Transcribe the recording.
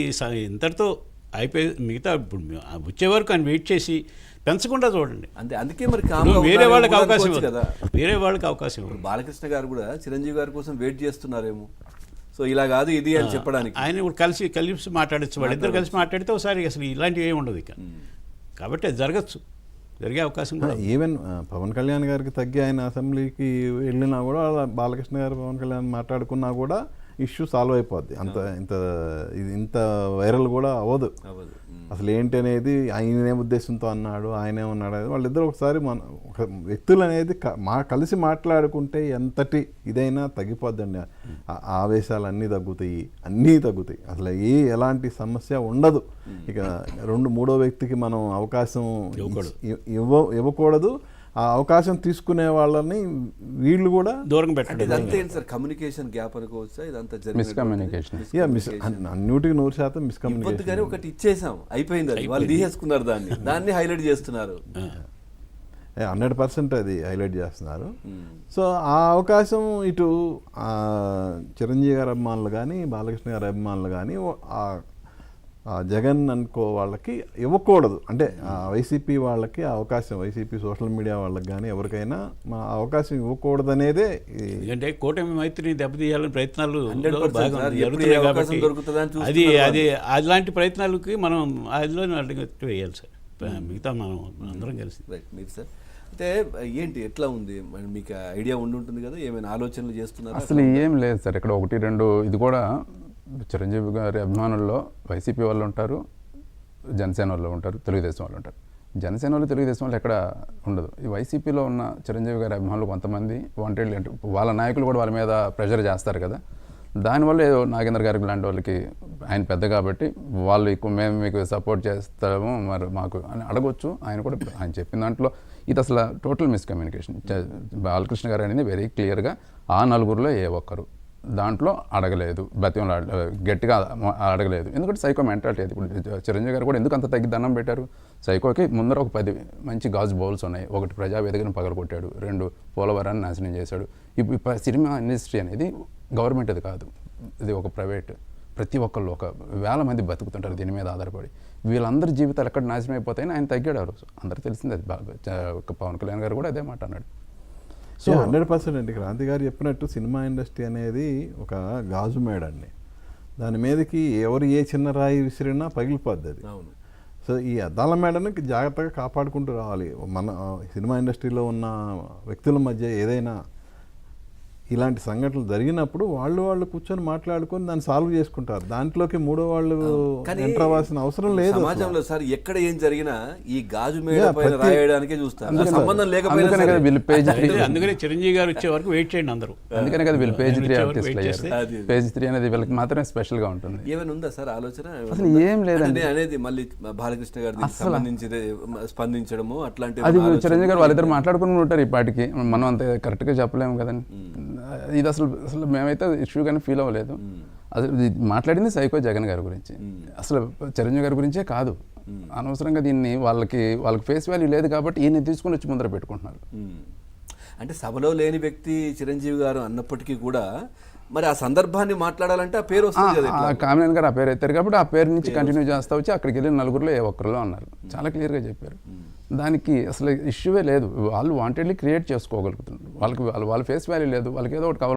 ఇంతటితో అయిపోయి మిగతా ఇప్పుడు వచ్చే వరకు ఆయన వెయిట్ చేసి పెంచకుండా చూడండి. అంతే అందుకే మరి వేరే వాళ్ళకి అవకాశం కదా. వేరే వాళ్ళకి అవకాశం ఇప్పుడు బాలకృష్ణ గారు కూడా చిరంజీవి గారి కోసం వెయిట్ చేస్తున్నారేమో. సో ఇలా కాదు ఇది అని చెప్పడానికి. ఆయన ఇప్పుడు కలిసి కలిసి మాట్లాడచ్చు. వాళ్ళిద్దరు కలిసి మాట్లాడితే ఒకసారి అసలు ఇలాంటివి ఏమి ఉండదు ఇక. కాబట్టి అది జరగచ్చు. జరిగే అవకాశం కూడా. ఈవెన్ పవన్ కళ్యాణ్ గారికి తగ్గి ఆయన అసెంబ్లీకి వెళ్ళినా కూడా బాలకృష్ణ గారు పవన్ కళ్యాణ్ మాట్లాడుకున్నా కూడా ఇష్యూ సాల్వ్ అయిపోద్ది. అంత ఇంత ఇది ఇంత వైరల్ కూడా అవ్వదు. అసలు ఏంటి అనేది ఆయన ఉద్దేశంతో అన్నాడు ఆయన ఏమన్నాడు అనేది వాళ్ళిద్దరు ఒకసారి మన ఒక వ్యక్తులు అనేది మా కలిసి మాట్లాడుకుంటే ఎంతటి ఇదైనా తగ్గిపోద్దండి. ఆవేశాలు అన్నీ తగ్గుతాయి అన్నీ తగ్గుతాయి. అసలు ఏ ఎలాంటి సమస్య ఉండదు. ఇక రెండు మూడో వ్యక్తికి మనం అవకాశం ఇవ్వ ఇవ్వకూడదు. ఆ అవకాశం తీసుకునే వాళ్ళని వీళ్ళు కూడా దూరం పెట్టండి ఇదంతా ఏంటి సార్? కమ్యూనికేషన్ గ్యాప్ అనుకోవచ్చా? ఇదంతా మిస్కమ్యూనికేషన్ యా మిస్ అన్నిటికి నూరు శాతం మిస్కమ్యూనికేషన్ కానీ ఒకటి ఇచ్చేసాం. అయిపోయింది అది. వాళ్ళు తీసేసుకున్నారు దాన్ని. దాన్ని హైలైట్ చేస్తున్నారు. హండ్రెడ్ పర్సెంట్ అది హైలైట్ చేస్తున్నారు. సో ఆ అవకాశం ఇటు ఆ, చిరంజీవి గారి అభిమానులు కానీ బాలకృష్ణ గారి అభిమానులు కానీ జగన్ అనుకో వాళ్ళకి ఇవ్వకూడదు. అంటే ఆ వైసీపీ వాళ్ళకి ఆ అవకాశం వైసీపీ సోషల్ మీడియా వాళ్ళకి కానీ ఎవరికైనా మా అవకాశం ఇవ్వకూడదు అనేదే ఎందుకంటే కూటమి మైత్రిని దెబ్బతీయాలని ప్రయత్నాలు 100% బాగా సార్. ఎప్పుడు జరుగుతున్నాయి ఏ అవకాశం కాబట్టి దొరుకుతుందా అని అది అది అలాంటి ప్రయత్నాలకి మనం అదిలో వేయాలి సార్. మిగతా మనం అందరం కలిసి. రైట్ మీరు సార్. అయితే ఏంటి ఎట్లా ఉంది? మీకు ఐడియా ఉండి ఉంటుంది కదా? ఏమైనా ఆలోచనలు చేస్తున్నారా? అసలు ఏం లేదు సార్. ఇక్కడ ఒకటి రెండు ఇది కూడా చిరంజీవి గారి అభిమానుల్లో వైసీపీ వాళ్ళు ఉంటారు జనసేన వాళ్ళు ఉంటారు తెలుగుదేశం వాళ్ళు ఉంటారు. జనసేన వాళ్ళు తెలుగుదేశం వాళ్ళు ఎక్కడ ఉండదు. ఈ వైసీపీలో ఉన్న చిరంజీవి గారి అభిమానులు కొంతమంది వాంటెడ్ అంటే వాళ్ళ నాయకులు కూడా వాళ్ళ మీద ప్రెషర్ చేస్తారు కదా. దానివల్ల ఏదో నాగేంద్ర గారికి లాంటి వాళ్ళకి ఆయన పెద్ద కాబట్టి వాళ్ళు ఎక్కువ మేము మీకు సపోర్ట్ చేస్తాము మరి మాకు అని అడగొచ్చు. ఆయన కూడా ఆయన చెప్పిన దాంట్లో ఇది అసలు టోటల్ మిస్కమ్యూనికేషన్ బాలకృష్ణ గారు అనేది వెరీ క్లియర్గా ఆ నలుగురిలో ఏ ఒక్కరు దాంట్లో అడగలేదు. బతిమలు గట్టిగా అడగలేదు. ఎందుకంటే సైకో మెంటాలిటీ అది. ఇప్పుడు చిరంజీవి గారు కూడా ఎందుకు అంత తగ్గి దండం పెట్టారు? సైకోకి ముందర ఒక పది మంచి గాజు బౌల్స్ ఉన్నాయి. ఒకటి ప్రజావేదికను పగలగొట్టాడు. రెండు పోలవరాన్ని నాశనం చేశాడు. ఇప్పుడు సినిమా ఇండస్ట్రీ అనేది గవర్నమెంట్ అది కాదు. ఇది ఒక ప్రైవేట్. ప్రతి ఒక్కళ్ళు ఒక వేల మంది బతుకుతుంటారు దీని మీద ఆధారపడి. వీళ్ళందరి జీవితాలు ఎక్కడ నాశనం అయిపోతాయని ఆయన తగ్గాడు ఆ రోజు. అందరూ తెలిసింది అది బాగా. పవన్ కళ్యాణ్ గారు కూడా అదే మాట అన్నాడు. సో హండ్రెడ్ పర్సెంట్ అండి. క్రాంతి గారు చెప్పినట్టు సినిమా ఇండస్ట్రీ అనేది ఒక గాజు మేడండి. దాని మీదకి ఎవరు ఏ చిన్న రాయి విసిరినా పగిలిపోద్ది అది. అవును. సో ఈ అద్దాల మేడని జాగ్రత్తగా కాపాడుకుంటూ రావాలి. మన సినిమా ఇండస్ట్రీలో ఉన్న వ్యక్తుల మధ్య ఏదైనా ఇలాంటి సంఘటనలు జరిగినప్పుడు వాళ్ళు వాళ్ళు కూర్చొని మాట్లాడుకొని దాన్ని సాల్వ్ చేసుకుంటారు. దాంట్లోకి మూడో వాళ్ళు ఎంటర్ అవ్వాల్సిన అవసరం లేదు. సమాజంలో సార్ ఎక్కడ ఏం జరిగినా ఈ గాజు మేడ Yeah, పైన ప్రతి- రాయడానికే చూస్తారు. సంబంధం లేకపోయినా అందుకనే కదా సరే. వీళ్ళు పేజ్ త్రీ అందుకనే- చిరంజీవి గారు వచ్చే వరకు వెయిట్ చేయండి అందరూ. అందుకనే కదా వీళ్ళు పేజ్ త్రీ ఆర్టిస్టులు అయ్యారు. పేజ్ త్రీ అనేది వీళ్ళకి మాత్రమే స్పెషల్గా ఉంటుంది. ఏమైనా ఉందా సార్ ఆలోచన? అసలు? ఏం లేదండి. అనేది మళ్ళీ బాలకృష్ణ గారి సంబంధించి స్పందించడము అట్లాంటి అది చిరంజీవి గారు వాళ్ళిద్దరు మాట్లాడుకుని ఉంటారు ఈ పాటికి. మనం అంత కరెక్ట్గా చెప్పలేము కదండి. ఇది అసలు అసలు మేమైతే ఇష్యూ కానీ ఫీల్ అవ్వలేదు. అసలు మాట్లాడింది సైకో జగన్ గారి గురించి. అసలు చిరంజీవి గారి గురించే కాదు. అనవసరంగా దీన్ని వాళ్ళకి వాళ్ళకి ఫేస్ వాల్యూ లేదు కాబట్టి ఈయన తీసుకుని వచ్చి ముందర పెట్టుకుంటున్నారు. అంటే సభలో లేని వ్యక్తి చిరంజీవి గారు అన్నప్పటికీ కూడా మరి ఆ సందర్భాన్ని మాట్లాడాలంటే ఆ పేరు వస్తుంది కదా. కామినేని గారు ఆ పేరు ఎత్తారు కాబట్టి ఆ పేరు నుంచి కంటిన్యూ చేస్తా వచ్చి అక్కడికి వెళ్ళిన నలుగురిలో ఏ ఒక్కరిలో అన్నారు. చాలా క్లియర్గా చెప్పారు. దానికి అసలు ఇష్యూవే లేదు. వాళ్ళు వాంటెడ్లీ క్రియేట్ చేసుకోగలుగుతున్నారు. వాళ్ళకి వాళ్ళ వాళ్ళ ఫేస్ వాల్యూ లేదు. వాళ్ళకి ఏదో ఒకటి